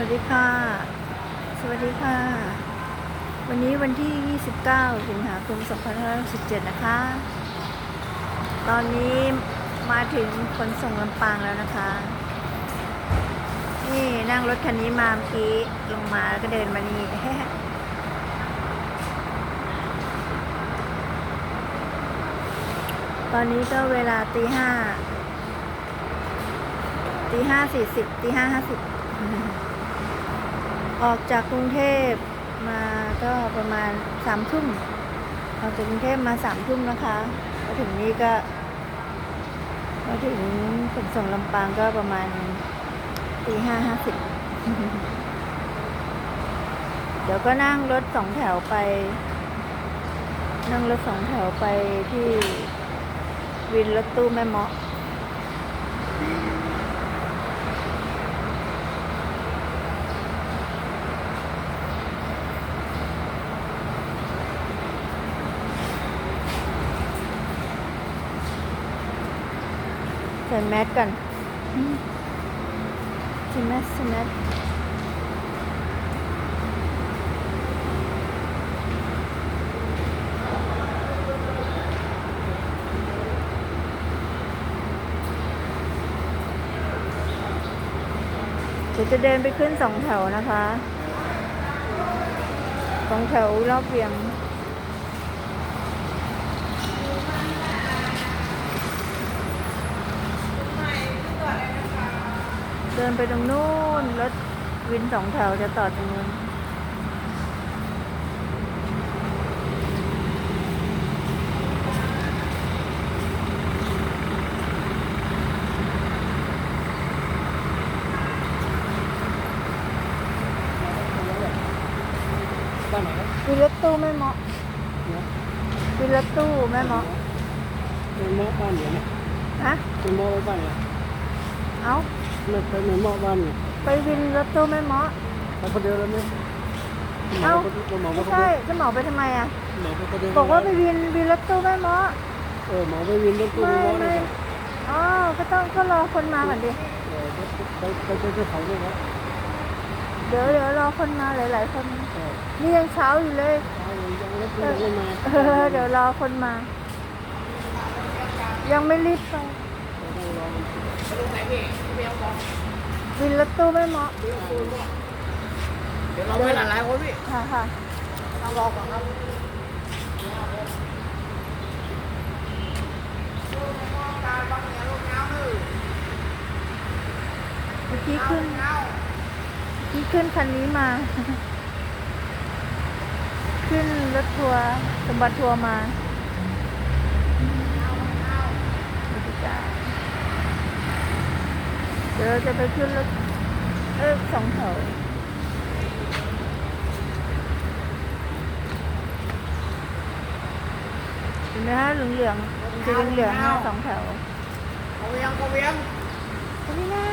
วัสดีค่ะ สวัสดีค่ะ วันนี้วันที่ 29 สิงหาคม 2567 นะคะ ตอนนี้มาถึงขนส่งลำปางแล้วนะคะ นี่นั่งรถคันนี้มาเมื่อกี้ลงมาแล้วก็เดินมานี่ตอนนี้ก็เวลาตีห้าตีห้าสี่สิบตีห้าห้าสิบ ออกจากกรุงเทพมาก็ประมาณสามทุ่มออกจากกรุงเทพมาสามทุ่มนะคะมาถึงนี่ก็มาถึงขนส่งลำปางก็ประมาณตีห้าห้าสิบเดี๋ยวก็นั่งรถสองแถวไป นั่งรถสองแถวไปที่วินรถตู้แม่เมาะ ส่แมสกันใส่แมสใส่แมสเดี๋ยวจะเดินไปขึ้นสองแถวนะคะ สองแถวรอบเวียง นไปตรงนู้นรถวินสองแถวจะต่อตรงนู้นวินรถตู้แม่เมาะวินรถตู้แม่เมาะเป็นหม้อบ้านเนี่ยนะฮะเป็นหม้อบ้านเนี่ย เอาไม่เคยเป็นหม้อบ้านเนี่ยไปวินรถตู้แม่เมาะไปคนเดียวแล้วไหมเอ้าหมอไม่ไปคนใช่เดียวจะเหมาไปทำไมอะหมอไปคนเดียวบอกว่าไปวินวินรถตู้แม่เมาะเออหมอไปวินรถตู้ไม่หม้อไม่เนี่ยอ๋อก็ต้องก็รอคนมาก่อนดิเออไปไปไปไปเขาด้วยนะเดี๋ยวเดี๋ยวรอคนมาหลาย ๆ คนเออนี่ยังเช้าอยู่เลย เอายังรถตู้ยังไม่มาเออเดี๋ยวรอคนมา ยังไม่รีบไปต้องรอมัน วินรถตู้ไม่เหมาะเดี๋ยวเราไปหลายๆคนพี่ค่ะค่ะต้องรอก่อนครับเมื่อกี้ขึ้นเมื่อกี้ขึ้นคันนี้มา ขึ้นรถทัวร์สมบัติทัวร์มาเดี๋ยว เราจะไปขึ้นรถเออสองแถวเห็นไหมฮะเหลืองเหลืองๆสีเหลืองๆนะสองแถวเขาเวียงเขาเวียงอันนี้นะ